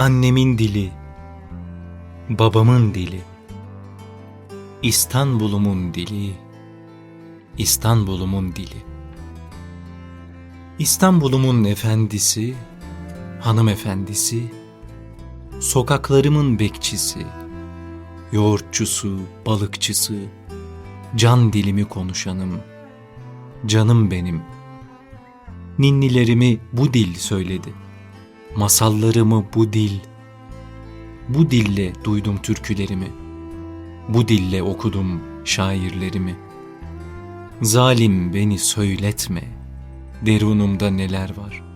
Annemin dili, babamın dili, İstanbul'umun dili, İstanbul'umun dili. İstanbul'umun efendisi, hanımefendisi, sokaklarımın bekçisi, yoğurtçusu, balıkçısı, can dilimi konuşanım, canım benim. Ninnilerimi bu dil söyledi. Masallarımı bu dil, bu dille duydum türkülerimi. Bu dille okudum şairlerimi. Zalim beni söyletme, derunumda neler var.